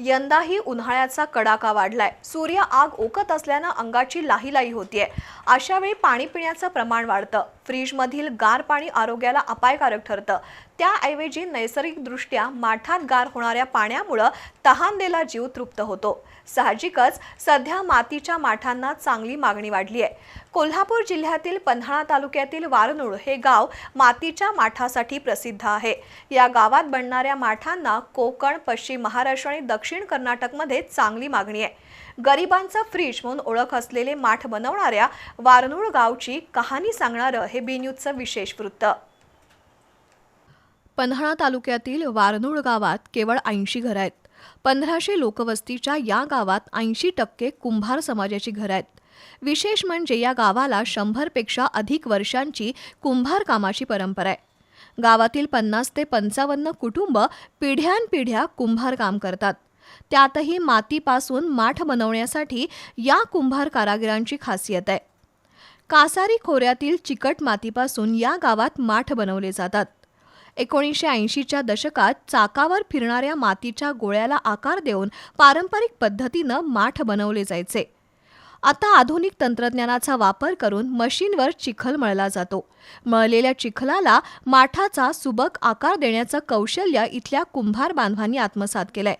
यंदाही उन्हाळ्याचा कडाका वाढलाय. सूर्य आग ओकत असल्यानं अंगाची लाहीलाही होतीये. अशा वेळी पाणी पिण्याचं प्रमाण वाढतं. फ्रीजमधील गार पाणी आरोग्याला अपायकारक ठरतं. त्याऐवजी नैसर्गिकदृष्ट्या माठात गार होणाऱ्या पाण्यामुळं तहानलेला जीव तृप्त होतो. साहजिकच सध्या मातीच्या माठांना चांगली मागणी वाढली आहे. कोल्हापूर जिल्ह्यातील पन्हाळा तालुक्यातील वारनूळ हे गाव मातीच्या माठासाठी प्रसिद्ध आहे. या गावात बनणाऱ्या माठांना कोकण पश्चिम महाराष्ट्र आणि दक्षिण कर्नाटकमध्ये चांगली मागणी आहे. गरिबांचा फ्रीज म्हणून ओळख असलेले माठ बनवणाऱ्या वारनूळ गावची कहाणी सांगणारं हे बी न्यूजचं विशेष वृत्त. पन्हाळा तालुक्यातील वारनूळ गावात केवळ ऐंशी घरं आहेत. पंधराशे लोकवस्तीच्या या गावात ऐंशी टक्के कुंभार समाजाची घरं आहेत. विशेष म्हणजे या गावाला शंभरपेक्षा अधिक वर्षांची कुंभार कामाची परंपरा आहे. गावातील पन्नास ते पंचावन्न कुटुंब पिढ्यानपिढ्या कुंभार काम करतात. त्यातही मातीपासून माठ बनवण्यासाठी या कुंभार कारागिरांची खासियत आहे. कासारी खोऱ्यातील चिकट मातीपासून या गावात माठ बनवले जातात. एकोणीसशे ऐंशीच्या दशकात चाकावर फिरणाऱ्या मातीच्या गोळ्याला आकार देऊन पारंपरिक पद्धतीनं माठ बनवले जायचे. आता आधुनिक तंत्रज्ञानाचा वापर करून मशीनवर चिखल मळला जातो. मळलेल्या चिखलाला माठाचा सुबक आकार देण्याचं कौशल्य इथल्या कुंभार बांधवांनी आत्मसात केलंय.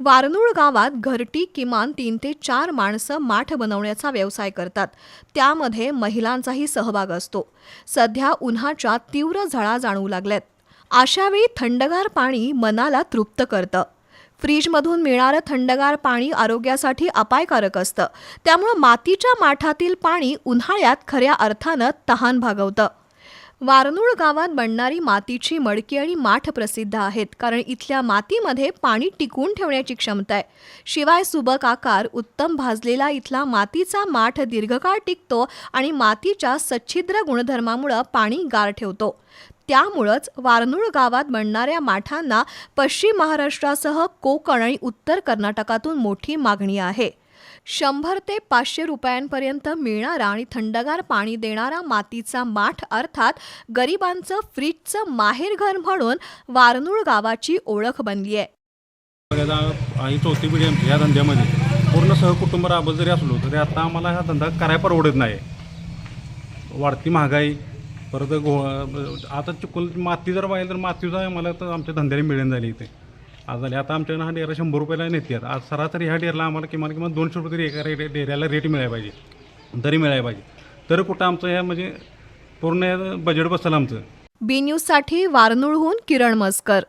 वारनूळ गावात घरटी किमान तीन ते चार माणसं माठ बनवण्याचा व्यवसाय करतात. त्यामध्ये महिलांचाही सहभाग असतो. सध्या उन्हाच्या तीव्र झळा जाणवू लागल्यात. अशावेळी थंडगार पाणी मनाला तृप्त करतं. फ्रीजमधून मिळणारं थंडगार पाणी आरोग्यासाठी अपायकारक असतं. त्यामुळं मातीच्या माठातील पाणी उन्हाळ्यात खऱ्या अर्थानं तहान भागवतं. वारनूळ गावात बनणारी मातीची मडकी आणि माठ प्रसिद्ध आहेत कारण इथल्या मातीमध्ये पाणी टिकून ठेवण्याची क्षमता आहे. शिवाय सुबक आकार उत्तम भाजलेला इथला मातीचा माठ दीर्घकाळ टिकतो आणि मातीच्या सच्छिद्र गुणधर्मामुळं पाणी गार ठेवतो. त्यामुळंच वारनूळ गावात बनणाऱ्या माठांना पश्चिम महाराष्ट्रासह कोकण आणि उत्तर कर्नाटकातून मोठी मागणी आहे. शंभर ते पाचशे रुपयांपर्यंत मिळणारा आणि थंडगार पाणी देणारा मातीचा माठ अर्थात गरिबांचं फ्रीजचं माहेरघर म्हणून वारनूळ गावाची ओळख बनली आहे. बऱ्याचदा चौथी पिढी आमची या धंद्यामध्ये पूर्ण सहकुटुंब राबत जरी असलो तरी आता आम्हाला हा धंदा करायला परवडत नाही. वाढती महागाई परत गो आता चुकून माती जर पाहिजे तर मातीचा आम्हाला तर आमच्या धंद्याला मिळेन झाली इथे. आज झाली. आता आमच्याकडे हा डेरा शंभर रुपयाला नेते आज सरासरी ह्या डेअरला आम्हाला किमान किमान दोनशे रुपये तरी एका रे डेऱ्याला रेट मिळायला पाहिजे. तरी मिळायला पाहिजे. तर कुठं आमचं ह्या म्हणजे पूर्ण बजेट बसलं आमचं. बी न्यूजसाठी वारनूळहून किरण मस्कर.